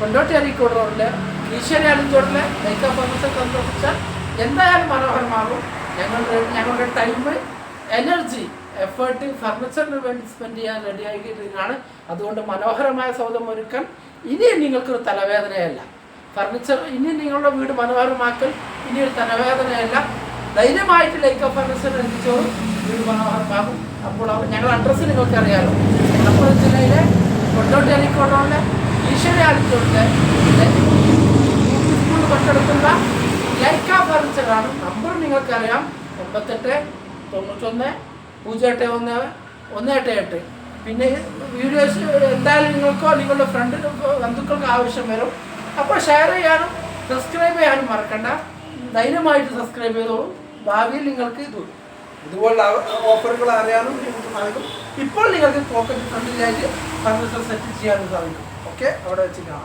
കൊണ്ടോട്ടി അരീക്കോട് ഈശ്വരി അലിഞ്ചോടിലെ ലൈക്ക ഫർണിച്ചർ സന്ദർശിച്ചാൽ എന്തായാലും മനോഹരമാകും. ഞങ്ങളുടെ ഞങ്ങളുടെ ടൈം എനർജി എഫേർട്ട് ഫർണിച്ചറിന് വേണ്ടി സ്പെൻഡ് ചെയ്യാൻ റെഡി ആക്കിയിട്ടാണ് അതുകൊണ്ട് മനോഹരമായ സൗദം ഒരുക്കാൻ ഇനിയും നിങ്ങൾക്കൊരു തലവേദനയല്ല. ഫർണിച്ചർ ഇനി നിങ്ങളുടെ വീട് മനോഹരമാക്കൽ ഇനി ഒരു തലവേദനയല്ല. ധൈര്യമായിട്ട് ലൈക്ക ഫർണിച്ചർ എത്തിച്ചോളും വീട് മനോഹരമാകും. അപ്പോൾ ഞങ്ങളുടെ അഡ്രസ്സ് നിങ്ങൾക്ക് അറിയാമല്ലോ മലപ്പുറം ജില്ലയിലെ കൊണ്ടോട്ടി അലിക്കോടുള്ള ഈശ്വരി ലൈക്ക ഫർണിച്ചറാണ്. നമ്പർ നിങ്ങൾക്കറിയാം. എൺപത്തെട്ട് തൊണ്ണൂറ്റൊന്ന് പൂജ്യം എട്ട് ഒന്ന് ഒന്ന് എട്ട്. എട്ട് പിന്നെ വീഡിയോസ് എന്തായാലും നിങ്ങൾക്കോ നിങ്ങളുടെ ഫ്രണ്ടിനോ ബന്ധുക്കൾക്കോ ആവശ്യം വരും. അപ്പോൾ ഷെയർ ചെയ്യാനും സബ്സ്ക്രൈബ് ചെയ്യാനും മറക്കണ്ട. ധൈര്യമായിട്ട് സബ്സ്ക്രൈബ് ചെയ്തോളൂ. ഭാവിയിൽ നിങ്ങൾക്ക് ഇത് ഇതുപോലുള്ള ഓഫറുകൾ അറിയാനും ഇപ്പോൾ നിങ്ങൾക്ക് പോക്കറ്റ് ഫ്രണ്ടിലായിട്ട് ഫർണിച്ചർ സെറ്റ് ചെയ്യാനും സാധിക്കും. ஓகே அதோட வச்சுக்கலாம்.